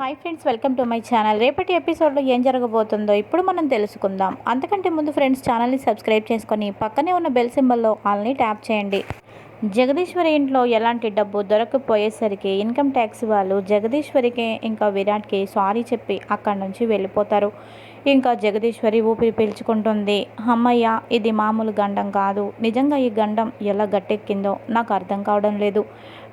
Hi friends welcome to my channel. రేపటి ఎపిసోడ్లో ఏం జరగబోతుందో ఇప్పుడు మనం తెలుసుకుందాం. అంతకంటే ముందు ఫ్రెండ్స్ ఛానల్ని సబ్స్క్రైబ్ చేసుకొని పక్కనే ఉన్న బెల్ సింబల్లో ఆల్ని ట్యాప్ చేయండి. జగదీశ్వరి ఇంట్లో ఎలాంటి డబ్బు దొరకపోయేసరికి ఇన్కమ్ ట్యాక్స్ వాళ్ళు జగదీశ్వరికి ఇంకా విరాట్కి సారీ చెప్పి అక్కడి నుంచి వెళ్ళిపోతారు. ఇంకా జగదీశ్వరి ఊపిరి పీల్చుకుంటుంది. అమ్మయ్య ఇది మామూలు గండం కాదు. నిజంగా ఈ గండం ఎలా గట్టెక్కిందో నాకు అర్థం కావడం లేదు.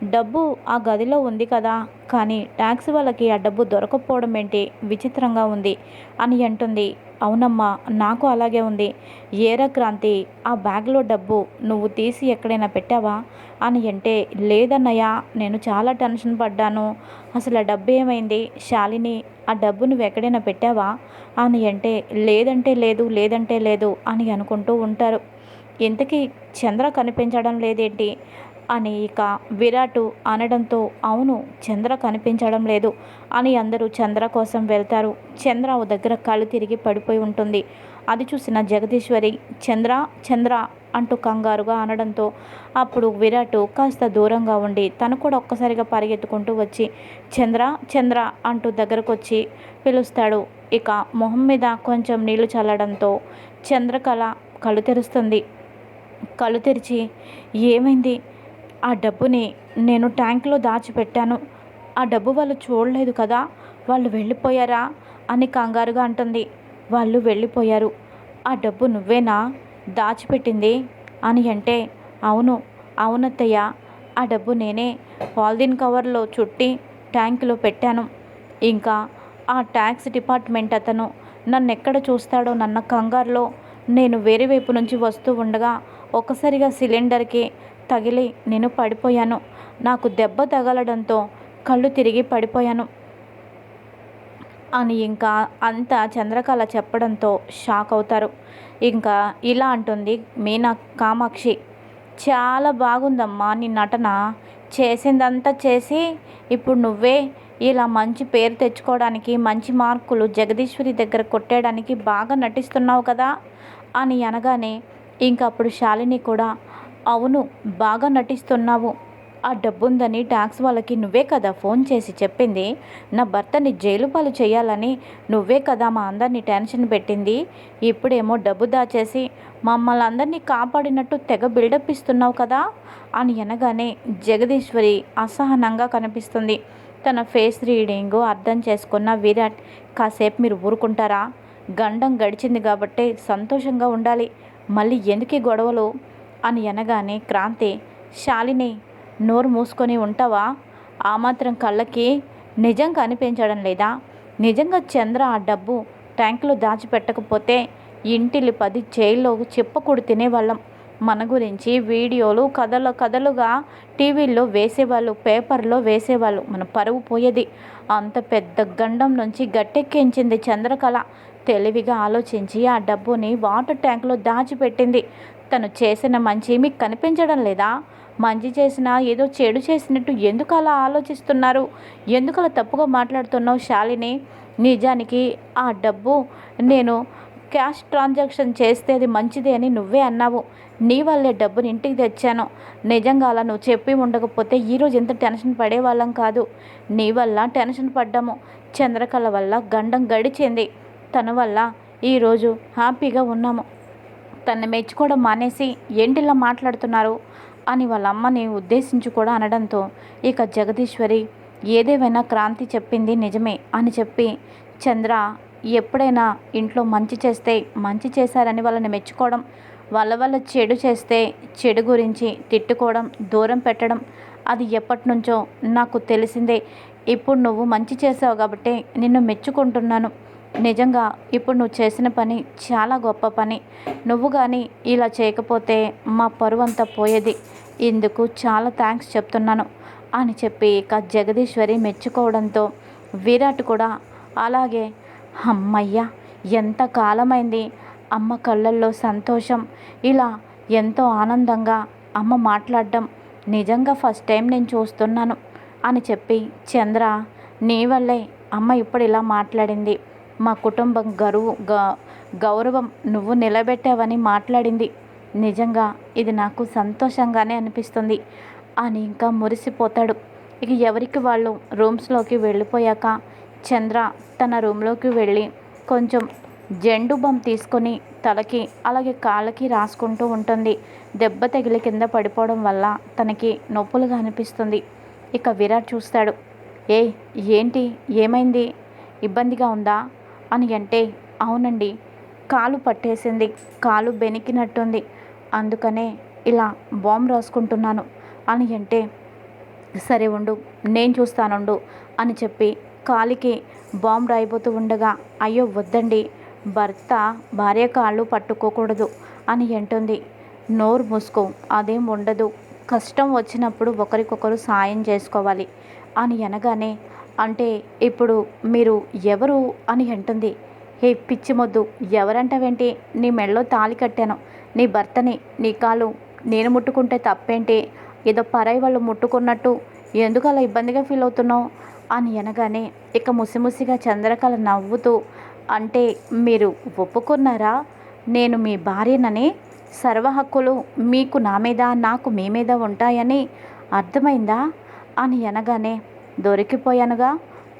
డబ్బు ఆ గదిలో ఉంది కదా? కానీ ట్యాక్సీ వాళ్ళకి ఆ డబ్బు దొరకపోవడం ఏంటి? విచిత్రంగా ఉంది అని అంటుంది. అవునమ్మా నాకు అలాగే ఉంది. ఏరా క్రాంతి ఆ బ్యాగ్లో డబ్బు నువ్వు తీసి ఎక్కడైనా పెట్టావా? అని అంటే లేదన్నయ్యా నేను చాలా టెన్షన్ పడ్డాను. అసలు ఆ డబ్బు ఏమైంది? శాలిని ఆ డబ్బు నువ్వు ఎక్కడైనా పెట్టావా? అని అంటే లేదంటే లేదు లేదంటే లేదు అని అనుకుంటూ ఉంటారు. ఇంతకీ చంద్ర కనిపించడం లేదేంటి? అని ఇక విరాట్ అనడంతో అవును చంద్ర కనిపించడం లేదు అని అందరూ చంద్ర కోసం వెళ్తారు. చంద్ర ఓ దగ్గర కళ్ళు తిరిగి పడిపోయి ఉంటుంది. అది చూసిన జగదీశ్వరి చంద్ర చంద్ర అంటూ కంగారుగా అనడంతో అప్పుడు విరాట్ కాస్త దూరంగా ఉండి తను కూడా ఒక్కసారిగా పరిగెత్తుకుంటూ వచ్చి చంద్ర చంద్ర అంటూ దగ్గరకు వచ్చి పిలుస్తాడు. ఇక మొహం మీద కొంచెం నీళ్ళు చల్లడంతో చంద్రకళ కళ్ళు తెరుస్తుంది. కళ్ళు తెరిచి ఏమైంది? ఆ డబ్బుని నేను ట్యాంక్లో దాచిపెట్టాను. ఆ డబ్బు వాళ్ళు చూడలేదు కదా వాళ్ళు వెళ్ళిపోయారా అని కంగారుగా అంటుంది. వాళ్ళు వెళ్ళిపోయారు. ఆ డబ్బు నువ్వేనా? దాచిపెట్టింది అని అంటే అవును అవునత్తయ్య ఆ డబ్బు నేనే పాలిథిన్ కవర్లో చుట్టి ట్యాంక్లో పెట్టాను. ఇంకా ఆ ట్యాక్స్ డిపార్ట్మెంట్ అతను నన్ను ఎక్కడ చూస్తాడో నన్న కంగారులో నేను వేరే వైపు నుంచి వస్తూ ఉండగా ఒక్కసారిగా సిలిండర్కి తగిలి నేను పడిపోయాను. నాకు దెబ్బ తగలడంతో కళ్ళు తిరిగి పడిపోయాను. అని ఇంకా అంతా చంద్రకళ చెప్పడంతో షాక్ అవుతారు. ఇంకా ఇలా అంటుంది మీనా కామాక్షి. చాలా బాగుందమ్మా నీ నటన. చేసిందంతా చేసి ఇప్పుడు నువ్వే ఇలా మంచి పేరు తెచ్చుకోవడానికి మంచి మార్కులు జగదీశ్వరి దగ్గర కొట్టేయడానికి బాగా నటిస్తున్నావు కదా అని అనగానే ఇంకప్పుడు శాలిని కూడా అవును బాగా నటిస్తున్నావు. ఆ డబ్బుందని ట్యాక్స్ వాళ్ళకి నువ్వే కదా ఫోన్ చేసి చెప్పింది. నా భర్తని జైలు పాలు చేయాలని నువ్వే కదా మా అందరినీ టెన్షన్ పెట్టింది. ఇప్పుడేమో డబ్బు దాచేసి మమ్మల్ని అందరినీ కాపాడినట్టు తెగ బిల్డప్ ఇస్తున్నావు కదా అని అనగానే జగదీశ్వరి అసహనంగా కనిపిస్తుంది. తన ఫేస్ రీడింగ్ అర్థం చేసుకున్న విరాట్ కాసేపు మీరు ఊరుకుంటారా? గండం గడిచింది కాబట్టే సంతోషంగా ఉండాలి. మళ్ళీ ఎందుకు గొడవలు? అని అనగానే క్రాంతి శాలిని నోరు మూసుకొని ఉంటావా? ఆ మాత్రం కళ్ళకి నిజం కనిపించడం లేదా? నిజంగా చంద్ర ఆ డబ్బు ట్యాంకులో దాచిపెట్టకపోతే ఇంటిలి పది జైల్లో చెప్పకూడు తినేవాళ్ళం. మన గురించి వీడియోలు కథలు కథలుగా టీవీల్లో వేసేవాళ్ళు పేపర్లో వేసేవాళ్ళు. మన పరువు పోయేది. అంత పెద్ద గండం నుంచి గట్టెక్కించింది చంద్రకళ. తెలివిగా ఆలోచించి ఆ డబ్బుని వాటర్ ట్యాంక్లో దాచిపెట్టింది. తను చేసిన మంచి మీకు కనిపించడం లేదా? మంచి చేసినా ఏదో చెడు చేసినట్టు ఎందుకు అలా ఆలోచిస్తున్నారు? ఎందుకు అలా తప్పుగా మాట్లాడుతున్నావు శాలిని? నిజానికి ఆ డబ్బు నేను క్యాష్ ట్రాన్సాక్షన్ చేస్తే అది మంచిది అని నువ్వే అన్నావు. నీ వల్లే డబ్బుని ఇంటికి తెచ్చాను. నిజంగా అలా నువ్వు చెప్పి ఉండకపోతే ఈరోజు ఎంత టెన్షన్ పడేవాళ్ళం కాదు. నీ వల్ల టెన్షన్ పడ్డాము. చంద్రకళ వల్ల గండం గడిచింది. తన వల్ల ఈరోజు హ్యాపీగా ఉన్నాము. తనని మెచ్చుకోవడం మానేసి ఏంటిలా మాట్లాడుతున్నారు అని వాళ్ళ అమ్మని ఉద్దేశించి కూడా అనడంతో ఇక జగదీశ్వరి ఏదేమైనా క్రాంతి చెప్పింది నిజమే అని చెప్పి చంద్ర ఎప్పుడైనా ఇంట్లో మంచి చేస్తే మంచి చేశారని వాళ్ళని మెచ్చుకోవడం వాళ్ళ వల్ల చెడు చేస్తే చెడు గురించి తిట్టుకోవడం దూరం పెట్టడం అది ఎప్పటి నుంచో నాకు తెలిసిందే. ఇప్పుడు నువ్వు మంచి చేసావు కాబట్టి నిన్ను మెచ్చుకుంటున్నాను నిజంగా ఇప్పుడు నువ్వు చేసిన పని చాలా గొప్ప పని. నువ్వు కానీ ఇలా చేయకపోతే మా పరువు అంతా పోయేది. ఇందుకు చాలా థ్యాంక్స్ చెప్తున్నాను అని చెప్పి ఇక జగదీశ్వరి మెచ్చుకోవడంతో విరాట్ కూడా అలాగే అమ్మయ్య ఎంత కాలమైంది. అమ్మ కళ్ళల్లో సంతోషం. ఇలా ఎంతో ఆనందంగా అమ్మ మాట్లాడడం నిజంగా ఫస్ట్ టైం నేను చూస్తున్నాను అని చెప్పి చంద్ర నీ వల్లే అమ్మ ఇప్పుడు ఇలా మాట్లాడింది. మా కుటుంబం గరువు గౌరవం నువ్వు నిలబెట్టావని మాట్లాడింది. నిజంగా ఇది నాకు సంతోషంగానే అనిపిస్తుంది. అని ఇంకా మురిసిపోతాడు. ఇక ఎవరికి వాళ్ళు రూమ్స్లోకి వెళ్ళిపోయాక చంద్ర తన రూమ్లోకి వెళ్ళి కొంచెం జెండు బొమ్మ తీసుకొని తలకి అలాగే కాళ్ళకి రాసుకుంటూ ఉంటుంది. దెబ్బ తగిలి కింద పడిపోవడం వల్ల తనకి నొప్పులుగా అనిపిస్తుంది. ఇక విరాట్ చూస్తాడు. ఏ ఏంటి? ఏమైంది? ఇబ్బందిగా ఉందా? అని అంటే అవునండి కాలు పట్టేసింది కాలు బెనికినట్టుంది అందుకనే ఇలా బాంబు రాసుకుంటున్నాను అని అంటే సరే ఉండు నేను చూస్తానుండు అని చెప్పి కాలికి బాంబు రాయిపోతూ ఉండగా అయ్యో వద్దండి భర్త భార్య కాళ్ళు పట్టుకోకూడదు అని అంటుంది. నోరు మూసుకో అదేం ఉండదు. కష్టం వచ్చినప్పుడు ఒకరికొకరు సాయం చేసుకోవాలి అని అనగానే అంటే ఇప్పుడు మీరు ఎవరు అని అంటుంది. హే పిచ్చిమొద్దు ఎవరంటావేంటి? నీ మెడలో తాళి కట్టాను. నీ భర్తని నీ కాలు నేను ముట్టుకుంటే తప్పేంటి? ఏదో పరాయి వాళ్ళు ముట్టుకున్నట్టు ఎందుకు అలా ఇబ్బందిగా ఫీల్ అవుతున్నావు? అని అనగానే ఇక ముసిముసిగా చంద్రకళ నవ్వుతూ అంటే మీరు ఒప్పుకున్నారా? నేను మీ భార్యనని సర్వ హక్కులు మీకు నా మీద నాకు మీ మీద ఉంటాయని అర్థమైందా? అని అనగానే దొరికిపోయానుగా.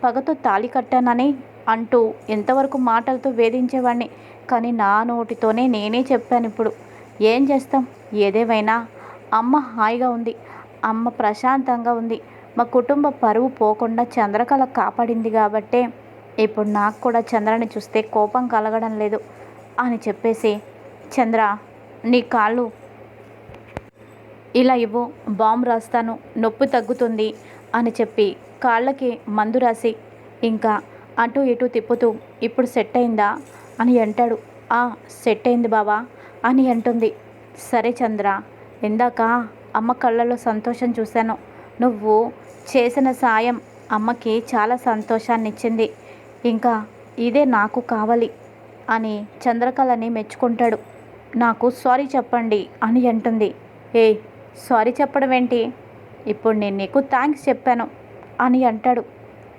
పగతో తాళి కట్టానని అంటూ ఎంతవరకు మాటలతో వేధించేవాడిని కానీ నా నోటితోనే నేనే చెప్పాను ఇప్పుడు ఏం చేస్తాం? ఏదేమైనా? అమ్మ హాయిగా ఉంది. అమ్మ ప్రశాంతంగా ఉంది. మా కుటుంబ పరువు పోకుండా చంద్రకళ కాపాడింది కాబట్టే ఇప్పుడు నాకు కూడా చంద్రని చూస్తే కోపం కలగడం లేదు అని చెప్పేసి చంద్ర నీ కాళ్ళు ఇలా ఇవ్వు బాంబు రాస్తాను నొప్పి తగ్గుతుంది అని చెప్పి కాళ్ళకి మందు రాసి ఇంకా అటు ఇటు తిప్పుతూ ఇప్పుడు సెట్ అయిందా అని అంటాడు. ఆ సెట్ అయింది బావా అని అంటుంది. సరే చంద్ర ఇందాక అమ్మ కళ్ళలో సంతోషం చూశాను. నువ్వు చేసిన సాయం అమ్మకి చాలా సంతోషాన్ని ఇచ్చింది ఇంకా ఇదే నాకు కావాలి అని చంద్రకళని మెచ్చుకుంటాడు. నాకు సారీ చెప్పండి అని అంటుంది. ఏ సారీ చెప్పడం ఏంటి ఇప్పుడు నేను నీకు థ్యాంక్స్ చెప్పాను. అని అంటాడు.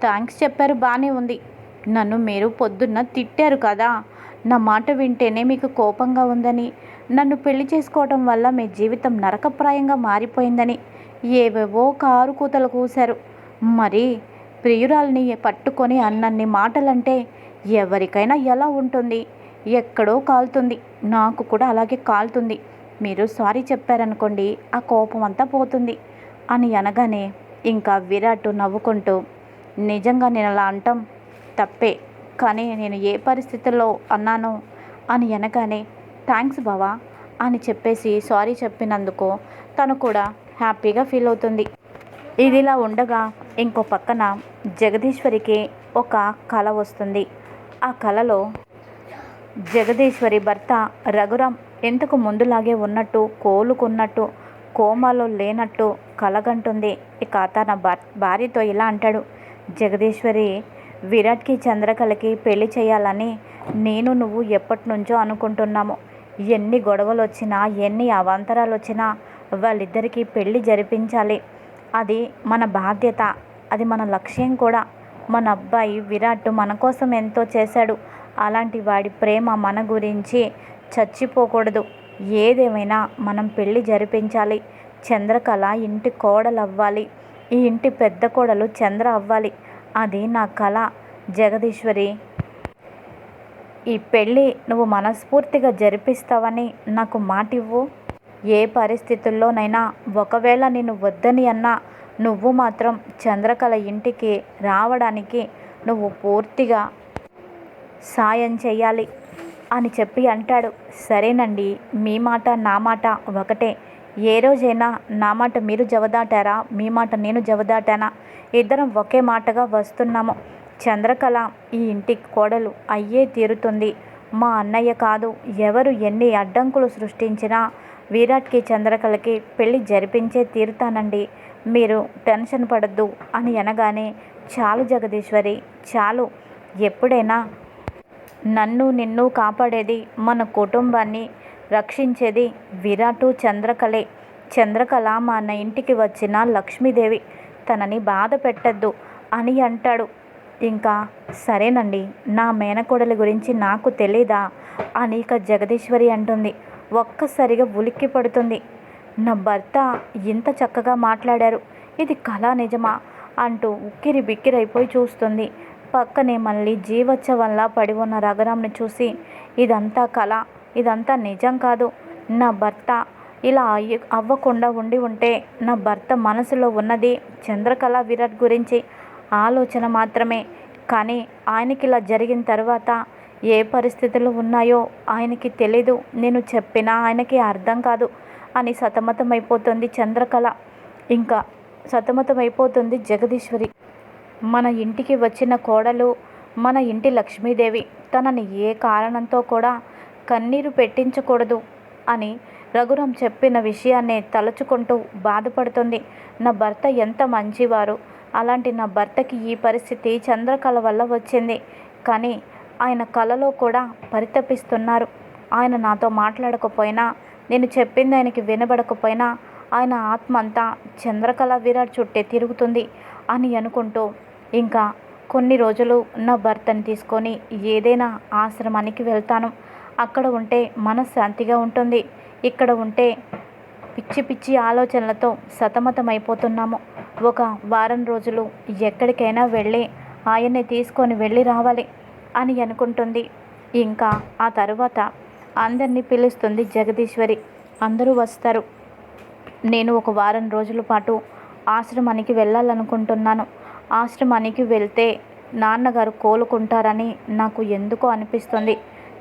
థ్యాంక్స్ చెప్పారు బాగానే ఉంది. నన్ను మీరు పొద్దున్న తిట్టారు కదా. నా మాట వింటేనే మీకు కోపంగా ఉందని. నన్ను పెళ్ళి చేసుకోవటం వల్ల మీ జీవితం నరకప్రాయంగా మారిపోయిందని. ఏవేవో కారు కూతలు కూశారు. మరి ప్రియురాల్ని పట్టుకొని అన్నన్ని మాటలంటే ఎవరికైనా ఎలా ఉంటుంది? ఎక్కడో కాలుతుంది. నాకు కూడా అలాగే కాలుతుంది. మీరు సారీ చెప్పారనుకోండి ఆ కోపం అంతా పోతుంది అని అనగానే ఇంకా విరాట్ నవ్వుకుంటూ నిజంగా నేను అలా అంటాం తప్పే కానీ నేను ఏ పరిస్థితుల్లో అన్నాను అని అనగానే థ్యాంక్స్ బావా అని చెప్పేసి సారీ చెప్పినందుకు తను కూడా హ్యాపీగా ఫీల్ అవుతుంది. ఇదిలా ఉండగా ఇంకో పక్కన జగదీశ్వరికి ఒక కళ వస్తుంది. ఆ కళలో జగదీశ్వరి భర్త రఘురాం ఎంతకు ముందులాగే ఉన్నట్టు కోలుకున్నట్టు కోమాలో లేనట్టు కలగంటుంది. ఇక తన భార్యతో ఇలా అంటాడు. జగదీశ్వరి విరాట్కి చంద్రకళకి పెళ్ళి చేయాలని నేను నువ్వు ఎప్పటి నుంచో అనుకుంటున్నాము. ఎన్ని గొడవలు వచ్చినా ఎన్ని అవాంతరాలు వచ్చినా వాళ్ళిద్దరికీ పెళ్ళి జరిపించాలి. అది మన బాధ్యత అది మన లక్ష్యం కూడా. మన అబ్బాయి విరాట్ మన కోసం ఎంతో చేశాడు. అలాంటి వాడి ప్రేమ మన గురించి చచ్చిపోకూడదు. ఏదేమైనా మనం పెళ్ళి జరిపించాలి. చంద్రకళ ఇంటి కోడలు అవ్వాలి ఈ ఇంటి పెద్ద కోడలు చంద్ర అవ్వాలి. అది నా కళ. జగదీశ్వరి ఈ పెళ్ళి నువ్వు మనస్ఫూర్తిగా జరిపిస్తావని నాకు మాటివ్వు. ఏ పరిస్థితుల్లోనైనా ఒకవేళ నేను వద్దని అన్నా నువ్వు మాత్రం చంద్రకళ ఇంటికి రావడానికి నువ్వు పూర్తిగా సాయం చేయాలి అని చెప్పి అంటాడు. సరేనండి మీ మాట నా మాట ఒకటే. ఏ రోజైనా నా మాట మీరు జవదాటారా? మీ మాట నేను జవదాటానా? ఇద్దరం ఒకే మాటగా వస్తున్నాము. చంద్రకళ ఈ ఇంటికి కోడలు అయ్యే తీరుతుంది. మా అన్నయ్య కాదు ఎవరు ఎన్ని అడ్డంకులు సృష్టించినా విరాట్కి చంద్రకళకి పెళ్ళి జరిపించే తీరుతానండి. మీరు టెన్షన్ పడద్దు అని అనగానే చాలు జగదీశ్వరి చాలు. ఎప్పుడైనా నన్ను నిన్ను కాపాడేది మన కుటుంబాన్ని రక్షించేది విరాటు చంద్రకళే. చంద్రకళ మన ఇంటికి వచ్చిన లక్ష్మీదేవి. తనని బాధ పెట్టద్దు అని అంటాడు. ఇంకా సరేనండి నా మేనకోడలి గురించి నాకు తెలీదా? అని ఇక జగదీశ్వరి అంటుంది. ఒక్కసారిగా ఉలిక్కి పడుతుంది. నా భర్త ఇంత చక్కగా మాట్లాడారు. ఇది కళా నిజమా? అంటూ ఉక్కిరి బిక్కిరైపోయి చూస్తుంది. పక్కనే మళ్ళీ జీవోత్సవంలా పడి ఉన్న రఘురామ్ని చూసి ఇదంతా కళ ఇదంతా నిజం కాదు. నా భర్త ఇలా అయ్యి అవ్వకుండా ఉండి ఉంటే నా భర్త మనసులో ఉన్నది చంద్రకళ విరాట్ గురించి ఆలోచన మాత్రమే. కానీ ఆయనకి ఇలా జరిగిన తర్వాత ఏ పరిస్థితులు ఉన్నాయో ఆయనకి తెలీదు. నేను చెప్పినా ఆయనకి అర్థం కాదు అని సతమతమైపోతుంది చంద్రకళ. ఇంకా సతమతమైపోతుంది జగదీశ్వరి. మన ఇంటికి వచ్చిన కోడలు మన ఇంటి లక్ష్మీదేవి తనని ఏ కారణంతో కూడా కన్నీరు పెట్టించకూడదు అని రఘురాం చెప్పిన విషయాన్నే తలుచుకుంటూ బాధపడుతుంది. నా భర్త ఎంత మంచివారు. అలాంటి నా భర్తకి ఈ పరిస్థితి చంద్రకళ వల్ల వచ్చింది. కానీ ఆయన కళలో కూడా పరితపిస్తున్నారు. ఆయన నాతో మాట్లాడకపోయినా నేను చెప్పింది ఆయనకి వినబడకపోయినా ఆయన ఆత్మ అంతా చంద్రకళ విరాట్ చుట్టే తిరుగుతుంది అని అనుకుంటూ ఇంకా కొన్ని రోజులు నా భర్తని తీసుకొని ఏదైనా ఆశ్రమానికి వెళ్తాను. అక్కడ ఉంటే మనశ్శాంతిగా ఉంటుంది. ఇక్కడ ఉంటే పిచ్చి పిచ్చి ఆలోచనలతో సతమతమైపోతున్నాము. ఒక వారం రోజులు ఎక్కడికైనా వెళ్ళి ఆయన్ని తీసుకొని వెళ్ళి రావాలి అని అనుకుంటుంది. ఇంకా ఆ తరువాత అందరినీ పిలుస్తుంది జగదీశ్వరి. అందరూ వస్తారు. నేను ఒక వారం రోజుల పాటు ఆశ్రమానికి వెళ్ళాలనుకుంటున్నాను. ఆశ్రమానికి వెళ్తే నాన్నగారు కోలుకుంటారని నాకు ఎందుకో అనిపిస్తుంది.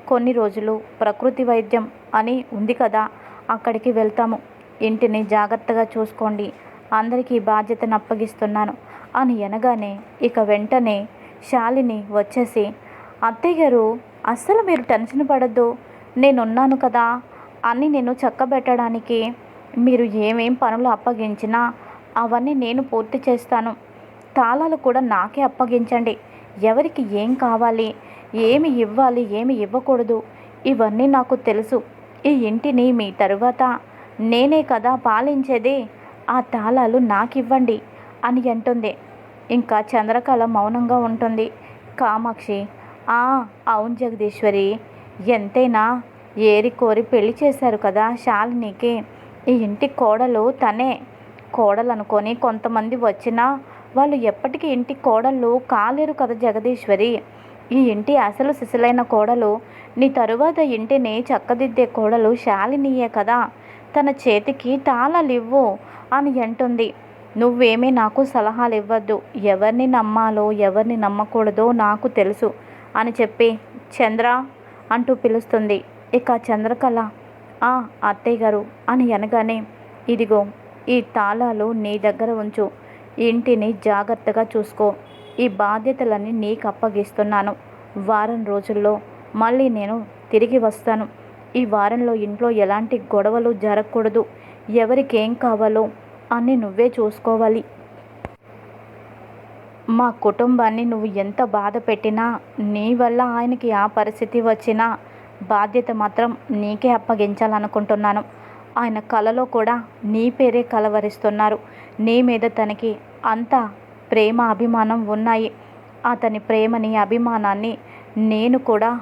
కొన్ని రోజులు ప్రకృతి వైద్యం అని ఉంది కదా అక్కడికి వెళ్తాము. ఇంటిని జాగ్రత్తగా చూసుకోండి. అందరికీ బాధ్యతను అప్పగిస్తున్నాను అని అనగానే ఇక వెంటనే శాలిని వచ్చేసి అత్తయ్య గారు అస్సలు మీరు టెన్షన్ పడద్దు. నేనున్నాను కదా అన్నీ నేను చక్కబెట్టడానికి మీరు ఏమేం పనులు అప్పగించినా అవన్నీ నేను పూర్తి చేస్తాను. తాళాలు కూడా నాకే అప్పగించండి. ఎవరికి ఏం కావాలి? ఏమి ఇవ్వాలి? ఏమి ఇవ్వకూడదు? ఇవన్నీ నాకు తెలుసు. ఈ ఇంటిని మీ తరువాత. నేనే కదా పాలించేది? ఆ తాళాలు నాకివ్వండి అని అంటుంది. ఇంకా చంద్రకళ మౌనంగా ఉంటుంది. కామాక్షి ఆ అవును జగదీశ్వరి ఎంతైనా ఏరి కోరి పెళ్ళి చేశారు కదా శాలినికి. ఈ ఇంటి కోడలు తనే. కోడలు అనుకొని కొంతమంది వచ్చినా వాళ్ళు ఎప్పటికీ ఇంటి కోడళ్ళు కాలేరు కదా జగదీశ్వరి. ఈ ఇంటి అసలు సిసలైన కోడలు నీ తరువాత ఇంటిని చక్కదిద్దే కోడలు శాలినియే కదా. తన చేతికి తాళాలివ్వు అని అంటుంది. నువ్వేమీ నాకు సలహాలు ఇవ్వద్దు ఎవరిని నమ్మాలో ఎవరిని నమ్మకూడదో నాకు తెలుసు అని చెప్పి చంద్ర అంటూ పిలుస్తుంది. ఇక చంద్రకళ ఆ అత్తయ్య గారు అని అనగానే ఇదిగో ఈ తాళాలు నీ దగ్గర ఉంచు. ఇంటిని జాగ్రత్తగా చూసుకో. ఈ బాధ్యతలన్నీ నీకు అప్పగిస్తున్నాను. వారం రోజుల్లో మళ్ళీ నేను తిరిగి వస్తాను. ఈ వారంలో ఇంట్లో ఎలాంటి గొడవలు జరగకూడదు. ఎవరికి ఏం కావాలో అన్నీ నువ్వే చూసుకోవాలి. మా కుటుంబాన్ని నువ్వు ఎంత బాధ పెట్టినా నీ వల్ల ఆయనకి ఆ పరిస్థితి వచ్చినా బాధ్యత మాత్రం నీకే అప్పగించాలనుకుంటున్నాను. ఆయన కలలో కూడా నీ పేరే కలవరిస్తున్నారు. నీ మీద తనకి అంత ప్రేమ అభిమానం ఉన్నాయి. అతని ప్రేమని అభిమానాన్ని నేను కూడా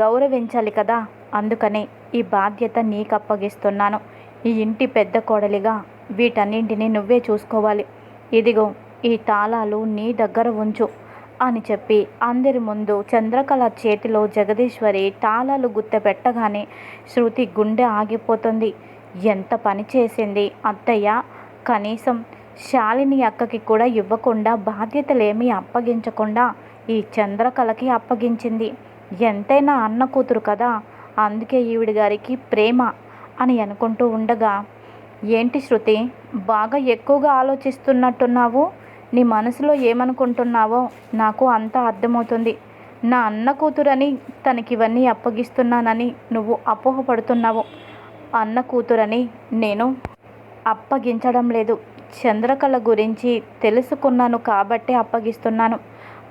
గౌరవించాలి కదా? అందుకనే ఈ బాధ్యత నీకు అప్పగిస్తున్నాను ఈ ఇంటి పెద్ద కోడలిగా వీటన్నింటినీ నువ్వే చూసుకోవాలి. ఇదిగో ఈ తాళాలు నీ దగ్గర ఉంచు అని చెప్పి అందరి ముందు చంద్రకళ చేతిలో జగదీశ్వరి తాళాలు గుత్తపెట్టగానే శృతి గుండె ఆగిపోతుంది. ఎంత పని చేసింది అత్తయ్య? కనీసం శాలిని అక్కకి కూడా ఇవ్వకుండా బాధ్యతలేమీ అప్పగించకుండా ఈ చంద్రకళకి అప్పగించింది. ఎంతైనా అన్న కూతురు కదా అందుకే ఈవిడ గారికి ప్రేమ అని అనుకుంటూ ఉండగా ఏంటి శృతి బాగా ఎక్కువగా ఆలోచిస్తున్నట్టున్నావు? నీ మనసులో ఏమనుకుంటున్నావో నాకు అంతా అర్థమవుతుంది. నా అన్న కూతురని తనకివన్నీ అప్పగిస్తున్నానని నువ్వు అపోహపడుతున్నావు. అన్న కూతురని నేను అప్పగించడం లేదు. చంద్రకళ గురించి తెలుసుకున్నాను కాబట్టే అప్పగిస్తున్నాను.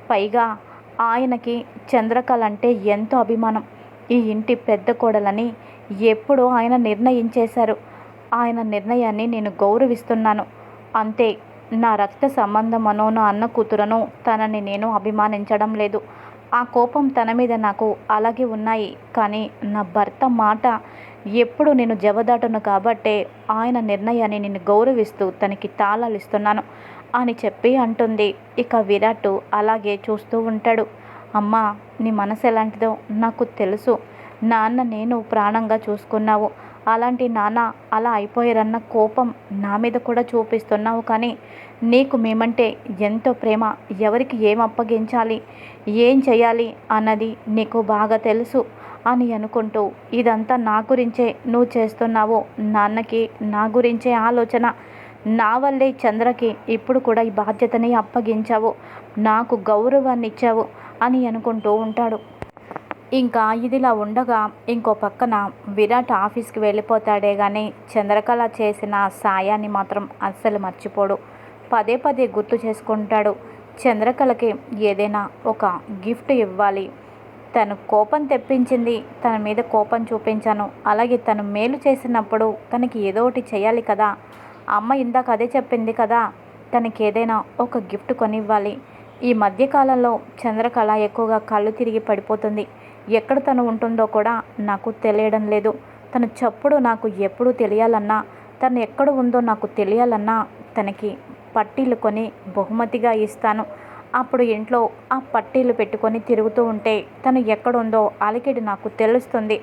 పైగా ఆయనకి చంద్రకళ అంటే ఎంతో అభిమానం. ఈ ఇంటి పెద్ద కోడలని ఎప్పుడో ఆయన నిర్ణయించేశారు. ఆయన నిర్ణయాన్ని నేను గౌరవిస్తున్నాను. అంతే నా రక్త సంబంధమనో నా అన్న కూతురనో తనని నేను అభిమానించడం లేదు. ఆ కోపం తన మీద నాకు అలాగే ఉన్నాయి. కానీ నా భర్త మాట ఎప్పుడు నేను జవదాటును కాబట్టే ఆయన నిర్ణయాన్ని నేను గౌరవిస్తూ తనకి తాళాలు ఇస్తున్నాను అని చెప్పి అంటుంది. ఇక విరాట్ అలాగే చూస్తూ ఉంటాడు. అమ్మా నీ మనసు ఎలాంటిదో నాకు తెలుసు. నాన్న నేను ప్రాణంగా చూసుకున్నావు. అలాంటి నాన్న అలా అయిపోయారన్న కోపం నా మీద కూడా చూపిస్తున్నావు కానీ నీకు మేమంటే ఎంతో ప్రేమ. ఎవరికి ఏం అప్పగించాలి? ఏం చేయాలి? అన్నది నీకు బాగా తెలుసు. అని అనుకుంటూ ఇదంతా నా గురించే నువ్వు చేస్తున్నావు నాన్నకి నా గురించే ఆలోచన. నా వల్లే చంద్రకి ఇప్పుడు కూడా ఈ బాధ్యతని అప్పగించావు. నాకు గౌరవాన్ని ఇచ్చావు అని అనుకుంటూ ఉంటాడు. ఇంకా ఇదిలా ఉండగా ఇంకో పక్కన విరాట్ ఆఫీస్కి వెళ్ళిపోతాడే కానీ చంద్రకళ చేసిన సాయాన్ని మాత్రం అస్సలు మర్చిపోడు. పదే పదే గుర్తు చేసుకుంటాడు. చంద్రకళకి ఏదైనా ఒక గిఫ్ట్ ఇవ్వాలి. తను కోపం తెప్పించింది. తన మీద కోపం చూపించాను. అలాగే తను మేలు చేసినప్పుడు తనకి ఏదో ఒకటి చేయాలి కదా. అమ్మ ఇందాక అదే చెప్పింది కదా. తనకి ఏదైనా ఒక గిఫ్ట్ కొనివ్వాలి. ఈ మధ్యకాలంలో చంద్రకళ ఎక్కువగా కళ్ళు తిరిగి పడిపోతుంది. ఎక్కడ తను ఉంటుందో కూడా నాకు తెలియడం లేదు. తన చప్పుడు నాకు ఎప్పుడు తెలియాలన్నా తను ఎక్కడ ఉందో నాకు తెలియాలన్నా తనకి పట్టీలు కొని బహుమతిగా ఇస్తాను. అప్పుడు ఇంట్లో ఆ పట్టీలు పెట్టుకొని తిరుగుతూ ఉంటే తను ఎక్కడుందో అలికిడి నాకు తెలుస్తుంది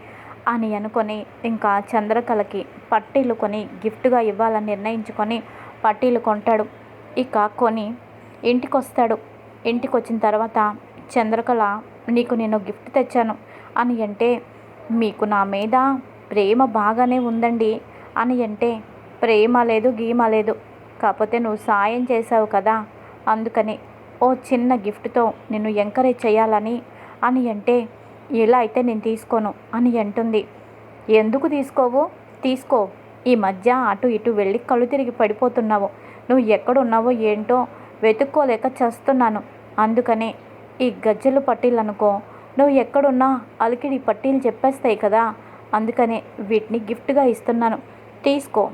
అని అనుకొని ఇంకా చంద్రకళకి పట్టీలు కొని గిఫ్ట్గా ఇవ్వాలని నిర్ణయించుకొని పట్టీలు కొంటాడు. ఇక కొని ఇంటికి వస్తాడు ఇంటికి వచ్చిన తర్వాత చంద్రకళ నీకు నేను గిఫ్ట్ తెచ్చాను అని అంటే మీకు నా మీద ప్రేమ బాగానే ఉందండి అని అంటే ప్రేమ లేదు గీమ లేదు. కాకపోతే నువ్వు సాయం చేసావు కదా అందుకని ఓ చిన్న గిఫ్ట్తో నిన్ను ఎంకరేజ్ చేయాలని అని అంటే ఇలా అయితే నేను తీసుకోను అని అంటుంది. ఎందుకు తీసుకోవు? తీసుకో. ఈ మధ్య అటు ఇటు వెళ్ళి కళ్ళు తిరిగి పడిపోతున్నావు. నువ్వు ఎక్కడున్నావో ఏంటో వెతుక్కోలేక చేస్తున్నాను. అందుకనే ఈ గజ్జలు పట్టీలు అనుకో నువ్వు ఎక్కడున్నా అలికిడి పట్టీలు చెప్పేస్తాయి కదా. అందుకనే వీటిని గిఫ్ట్గా ఇస్తున్నాను. తీసుకో.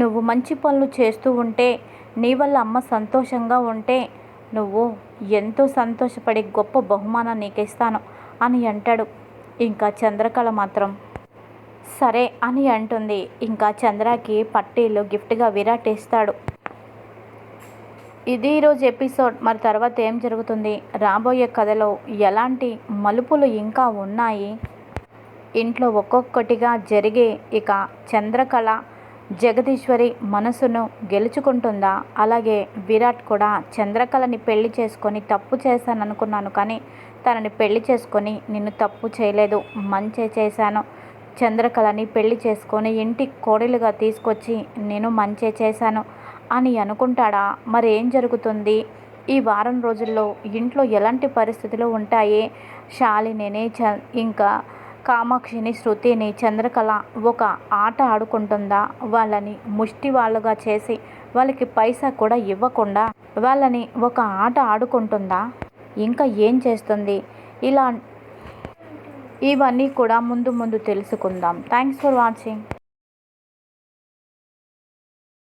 నువ్వు మంచి పనులు చేస్తూ ఉంటే నీ వల్ల అమ్మ సంతోషంగా ఉంటే నువ్వు ఎంతో సంతోషపడి గొప్ప బహుమానం నీకు ఇస్తాను అని అంటాడు. ఇంకా చంద్రకళ మాత్రం సరే అని అంటుంది. ఇంకా చంద్రకి పట్టీలు గిఫ్ట్గా విరాట్ ఇస్తాడు ఇది ఈరోజు ఎపిసోడ్. మరి తర్వాత ఏం జరుగుతుంది? రాబోయే కథలో ఎలాంటి మలుపులు ఇంకా ఉన్నాయి? ఇంట్లో ఒక్కొక్కటిగా జరిగే ఇక చంద్రకళ జగదీశ్వరి మనసును గెలుచుకుంటుందా? అలాగే విరాట్ కూడా చంద్రకళని పెళ్ళి చేసుకొని తప్పు చేశాను అనుకున్నాను కానీ తనని పెళ్ళి చేసుకొని నిన్ను తప్పు చేయలేదు. మంచే చేశాను. చంద్రకళని పెళ్ళి చేసుకొని ఇంటి కోడలుగా తీసుకొచ్చి నేను మంచే చేశాను అని అనుకుంటాడా? మరి ఏం జరుగుతుంది? ఈ వారం రోజుల్లో ఇంట్లో ఎలాంటి పరిస్థితులు ఉంటాయి? శాలినిని చ ఇంకా కామాక్షిని శృతిని చంద్రకళ ఒక ఆట ఆడుకుంటుందా? వాళ్ళని ముష్టి వాళ్ళుగా చేసి వాళ్ళకి పైసా కూడా ఇవ్వకుండా వాళ్ళని ఒక ఆట ఆడుకుంటుందా? ఇంకా ఏం చేస్తుంది? ఇలా ఇవన్నీ కూడా ముందు ముందు తెలుసుకుందాం. Thanks for watching